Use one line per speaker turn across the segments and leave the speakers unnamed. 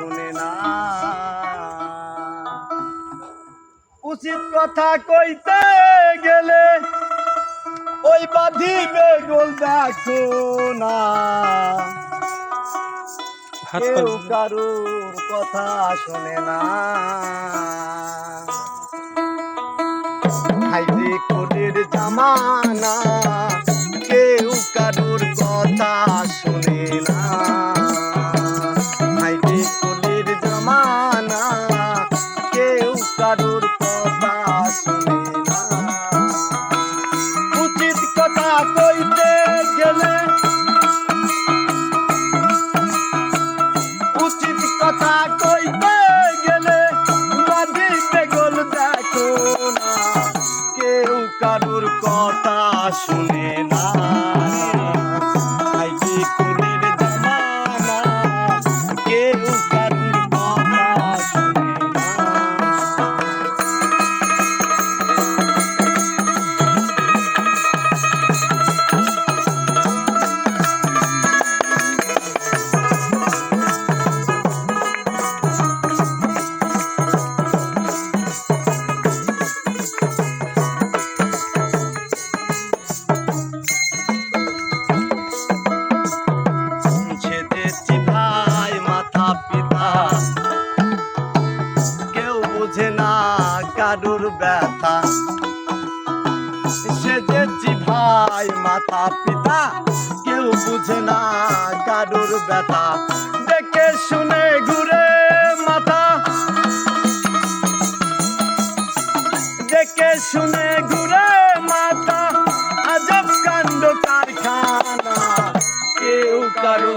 শুনে না। উচিত কথা কইতে গেলে ওই বাঁধিবে গোল দেখো না। কেউ কারুর কথা শোনে না। হাইরে কোলের জামানা কারুর কথা শুনে কারুর ব্যথা। সেজেছি ভাই মাথা পিতা, কেউ বুঝে না কারুর ব্যথা। দেখে শুনে ঘুরে মাথা দেখে শুনে ঘুরে মাথা আজব কাণ্ড কারখানা, কেউ কারও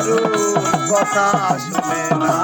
কারও কথা শুনে না।